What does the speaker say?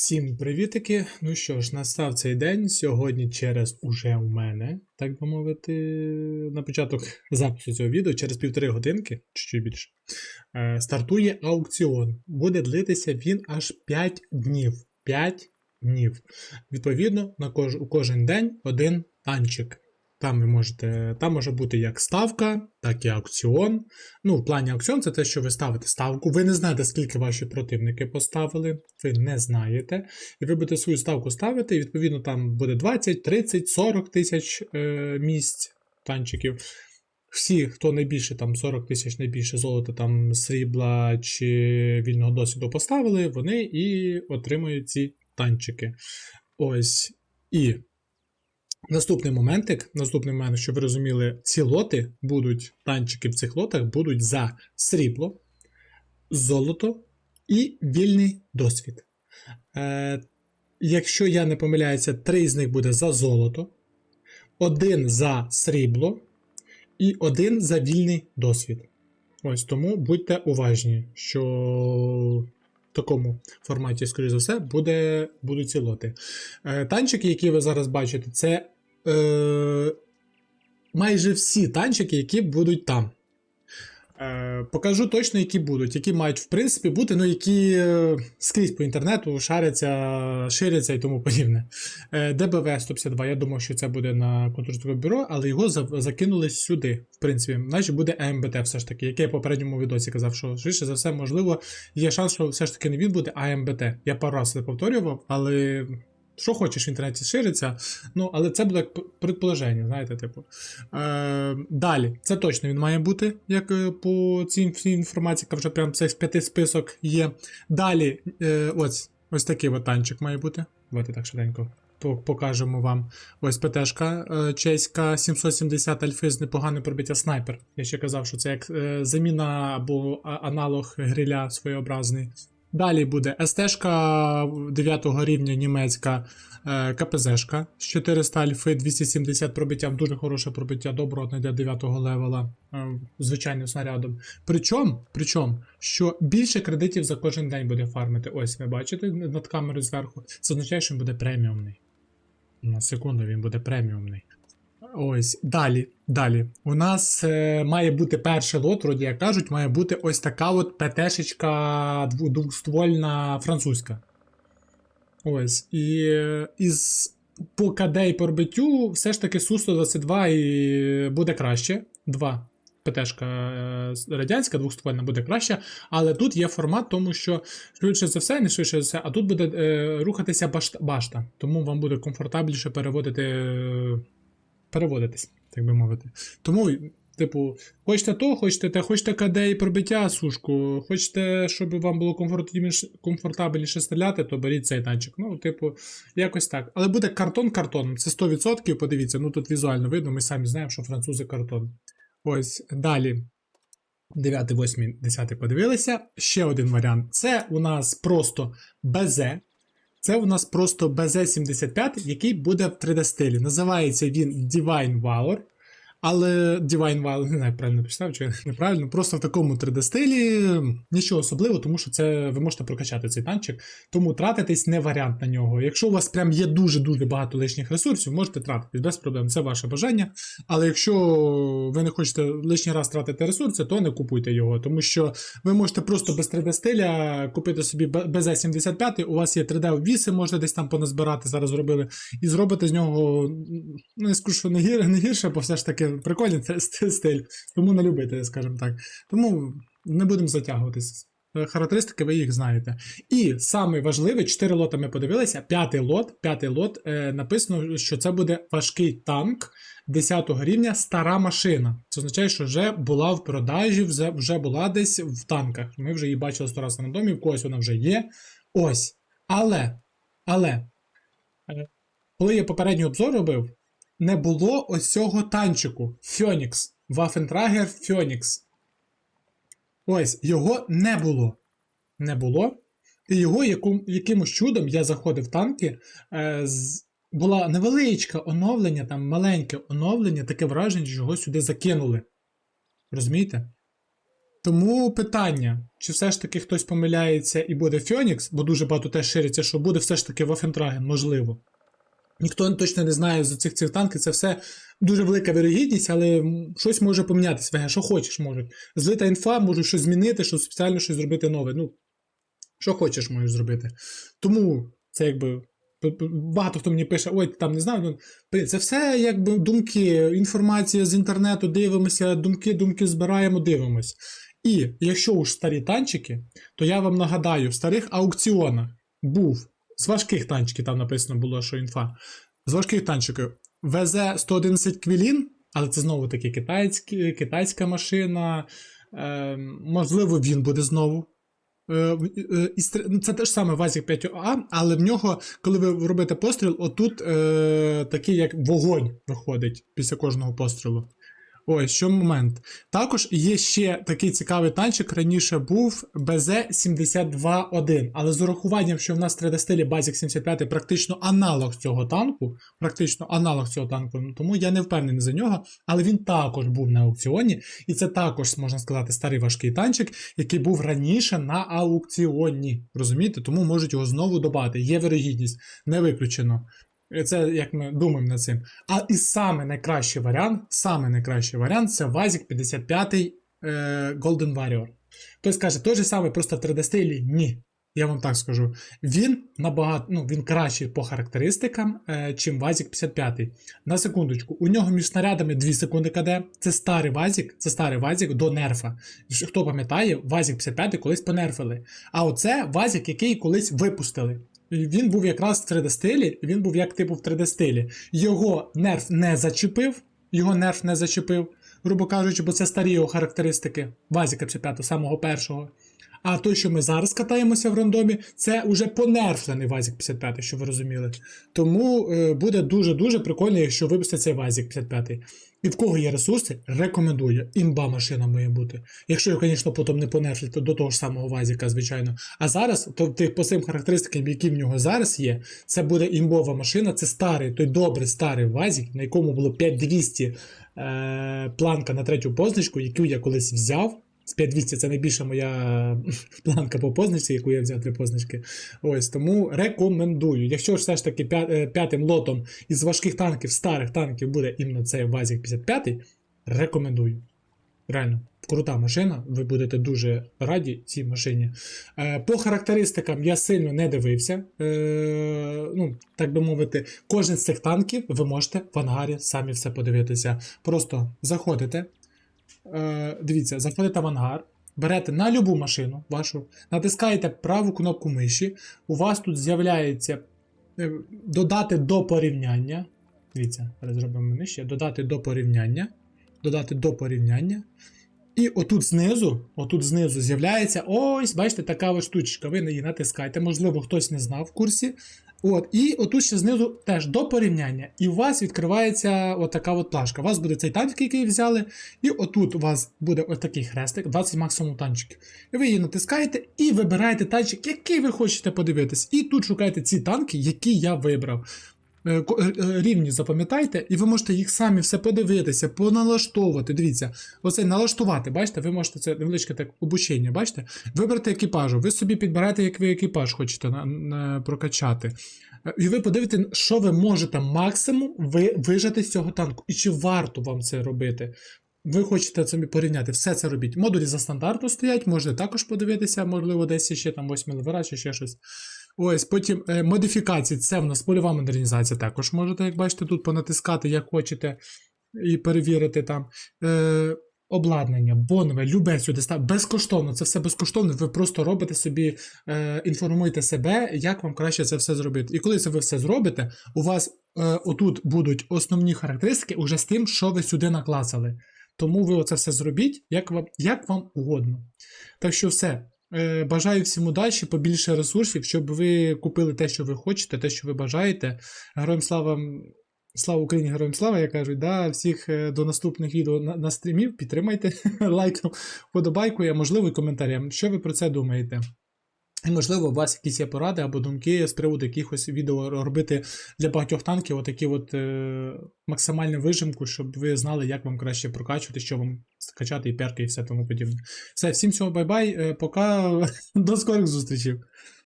Всім привітики! Ну що ж, настав цей день. Сьогодні через уже у мене, так би мовити, на початок запису цього відео, через півтори годинки, чи більше, е, стартує аукціон. Буде длитися він аж 5 днів. 5 днів. Відповідно, на кож, у кожен день один танчик. Там ви можете, там може бути як ставка, так і аукціон. Ну, в плані аукціон це те, що ви ставите ставку. Ви не знаєте, скільки ваші противники поставили, ви не знаєте. І ви будете свою ставку ставити, і відповідно там буде 20, 30, 40 тисяч е, місць танчиків. Всі, хто найбільше, там 40 тисяч найбільше золота, там срібла чи вільного досвіду поставили, вони і отримують ці танчики. Ось. І Наступний моментик, наступний момент, щоб ви розуміли, ці лоти будуть, танчики в цих лотах будуть за срібло, золото і вільний досвід. Е, якщо я не помиляюся, три з них буде за золото, один за срібло і один за вільний досвід. Ось тому будьте уважні, що такому форматі, скоріш за все, буде, будуть ці лоти. Е, танчики, які ви зараз бачите, це е, майже всі танчики, які будуть там. Е, покажу точно, які будуть, які мають в принципі бути, ну які е, скрізь по інтернету шаряться, ширяться і тому подібне. Е, ДБВ 152, я думав, що це буде на контрольне бюро, але його за- закинули сюди. В принципі, наче буде АМБТ все ж таки, яке я в попередньому відосі казав, що швидше за все, можливо, є шанс, що все ж таки не він буде, а АМБТ. Я пару разів це повторював, але що хочеш в інтернеті шириться. Ну, але це буде як предположення, знаєте, типу. Е, далі, це точно він має бути, як е, по цій інформації, яка вже прям з п'яти список є. Далі, е, ось, ось такий от танчик має бути. Давайте так швиденько покажемо вам. Ось ПТшка е, чеська 770 альфи з непоганим пробиття снайпер. Я ще казав, що це як е, заміна або аналог гриля своєобразний. Далі буде СТ-шка 9 рівня німецька, е, КПЗ-шка з 400 альфи, 270 пробиття, дуже хороше пробиття, добротне для 9 левела, е, звичайним снарядом. Причому, причому, що більше кредитів за кожен день буде фармити. Ось ви бачите над камерою зверху. Це означає, що він буде преміумний. На секунду він буде преміумний. Ось, далі, далі. У нас е, має бути перший лот, вроді як кажуть, має бути ось така от ПТшечка двоствольна французька. Ось. І е, із по КД і по орбитю все ж таки Су-122 і буде краще. Два. ПТшка е, радянська, двохствольна буде краще, але тут є формат, тому що швидше за все, не швидше за все, а тут буде е, рухатися башта, башта. Тому вам буде комфортабельніше переводити е, переводитись, так би мовити. Тому, типу, хочете то, хочете те, хочете КД і пробиття сушку, хочете, щоб вам було комфортабельніше, стріляти, то беріть цей танчик. Ну, типу, якось так. Але буде картон картоном. Це 100%, подивіться, ну тут візуально видно, ми самі знаємо, що французи картон. Ось далі. 9, 8, 10 подивилися. Ще один варіант. Це у нас просто БЗ. Це у нас просто BZ75, який буде в 3D стилі. Називається він Divine Valor. Але Divine Valor, не знаю, правильно писав, чи неправильно, просто в такому 3D стилі нічого особливого, тому що це ви можете прокачати цей танчик. Тому тратитись не варіант на нього. Якщо у вас прям є дуже-дуже багато лишніх ресурсів, можете тратитись без проблем. Це ваше бажання. Але якщо ви не хочете лишній раз тратити ресурси, то не купуйте його, тому що ви можете просто без 3D стиля купити собі BZ75, у вас є 3D обвіси, можете десь там поназбирати, зараз зробили, і зробити з нього, ну не скажу, що не гірше, бо все ж таки прикольний стиль, тому не любите, скажімо так. Тому не будемо затягуватися. Е, Характеристики ви їх знаєте. І саме важливе, 4 лота ми подивилися. П'ятий лот, п'ятий лот е, написано, що це буде важкий танк 10 рівня стара машина. Це означає, що вже була в продажі, вже, вже була десь в танках. Ми вже її бачили сто разів на домі, в когось вона вже є. Ось. Але, але, е, коли я попередній обзор робив, не було ось цього танчику Phoenix. Waffentrager Phoenix. Ось, його не було. Не було. І його яку, якимось чудом я заходив в танки. Е, з, була невеличке оновлення, там маленьке оновлення, таке враження, що його сюди закинули. Розумієте? Тому питання, чи все ж таки хтось помиляється і буде Фьонікс, бо дуже багато теж шириться, що буде все ж таки Вафентраген, можливо. Ніхто точно не знає за цих цих танків, це все дуже велика вірогідність, але щось може помінятися. Що хочеш можуть. Злита інфа, можуть щось змінити, щоб спеціально щось зробити нове. Ну, що хочеш, можеш зробити. Тому це якби. Багато хто мені пише, ой, там не знаю. Ну, це все якби думки, інформація з інтернету, дивимося, думки, думки збираємо, дивимось. І якщо уж старі танчики, то я вам нагадаю, в старих аукціонах був з важких танчиків, там написано було, що інфа. З важких танчиків ВЗ-111 Квілін, але це знову таки китайські, китайська машина. Е, можливо, він буде знову. Е, е, і стр- ну, саме Вазік 5А, але в нього, коли ви робите постріл, отут е, такий як вогонь виходить після кожного пострілу. Ось що момент. Також є ще такий цікавий танчик. Раніше був БЗ-72-1, але з урахуванням, що в нас 3D-стилі Basic 75 практично аналог цього танку, практично аналог цього танку, ну, тому я не впевнений за нього, але він також був на аукціоні, і це також, можна сказати, старий важкий танчик, який був раніше на аукціоні. Розумієте? Тому можуть його знову добавити. Є вирогідність, не виключено. Це як ми думаємо над цим. А і саме найкращий варіант, саме найкращий варіант це Вазік 55 е, Golden Warrior. Хтось каже, той же самий, просто в 3D стилі. Ні. Я вам так скажу. Він набагато, ну, він кращий по характеристикам, е, чим Вазік 55. На секундочку, у нього між снарядами 2 секунди КД. Це старий Вазік, це старий Вазік до нерфа. Хто пам'ятає, Вазік 55 колись понерфили. А оце Вазік, який колись випустили. Він був якраз в 3D стилі, він був як типу в 3D стилі. Його нерф не зачепив, його нерф не зачепив, грубо кажучи, бо це старі його характеристики Вазіка 55, самого першого. А той, що ми зараз катаємося в рандомі, це уже понерфлений Вазік 55, що ви розуміли. Тому е, буде дуже-дуже прикольно, якщо випустять цей Вазік 55. І в кого є ресурси, рекомендую. Імба машина має бути. Якщо його, звісно, потім не понерфлять, до того ж самого Вазіка, звичайно. А зараз, то тих по цим характеристикам, які в нього зараз є, це буде імбова машина, це старий, той добрий старий Вазік, на якому було 5200 е, планка на третю позначку, яку я колись взяв. З 5200 це найбільша моя планка по позначці, яку я взяв три позначки. Ось тому рекомендую. Якщо все ж таки е, п'ятим лотом із важких танків, старих танків буде іменно цей Вазік 55, рекомендую. Реально, крута машина, ви будете дуже раді цій машині. Е, по характеристикам я сильно не дивився. Е, ну, так би мовити, кожен з цих танків ви можете в ангарі самі все подивитися. Просто заходите. Е, дивіться, заходите в ангар, берете на любу машину вашу, натискаєте праву кнопку миші, у вас тут з'являється е, додати до порівняння. Дивіться, зробимо нижче. Додати до порівняння. Додати до порівняння. І отут знизу, отут знизу з'являється ось, бачите, така ось штучка. Ви на її натискаєте. Можливо, хтось не знав в курсі. От, і отут ще знизу теж до порівняння. І у вас відкривається отака от плашка. У вас буде цей танк, який взяли, і отут у вас буде ось такий хрестик, 20 максимум танчиків. І ви її натискаєте і вибираєте танчик, який ви хочете подивитись. І тут шукаєте ці танки, які я вибрав. Е, е, е, Рівні запам'ятайте, і ви можете їх самі все подивитися, поналаштовувати. Дивіться, оце налаштувати, бачите, ви можете це невеличке так обучення, бачите? Вибрати екіпажу. Ви собі підбираєте, як ви екіпаж хочете на, на, прокачати. І ви подивите, що ви можете максимум ви, вижати з цього танку. І чи варто вам це робити? Ви хочете собі порівняти, все це робіть. Модулі за стандарту стоять, можете також подивитися, можливо, десь ще там 8 левера чи ще щось. Ось, потім е, модифікації, це в нас польова модернізація. Також можете, як бачите, тут понатискати, як хочете, і перевірити там. Е, обладнання, бонове, любе сюди став безкоштовно. Це все безкоштовно. Ви просто робите собі, е, інформуєте себе, як вам краще це все зробити. І коли це ви все зробите, у вас е, отут будуть основні характеристики уже з тим, що ви сюди наклацали. Тому ви оце все зробіть, як вам, як вам угодно. Так що все. Е, Бажаю всім удачі, побільше ресурсів, щоб ви купили те, що ви хочете, те, що ви бажаєте. Героям слава, слава Україні, героям слава, як кажуть. Да? Всіх е, до наступних відео на, на стрімів. Підтримайте лайком, подобайку, а можливо і коментарем. Що ви про це думаєте? І, можливо, у вас якісь є поради або думки з приводу якихось відео робити для багатьох танків, отакі от е, максимальну вижимку, щоб ви знали, як вам краще прокачувати, що вам скачати, і перки, і все тому подібне. Все, всім всього бай-бай, е, пока, до скорих зустрічей.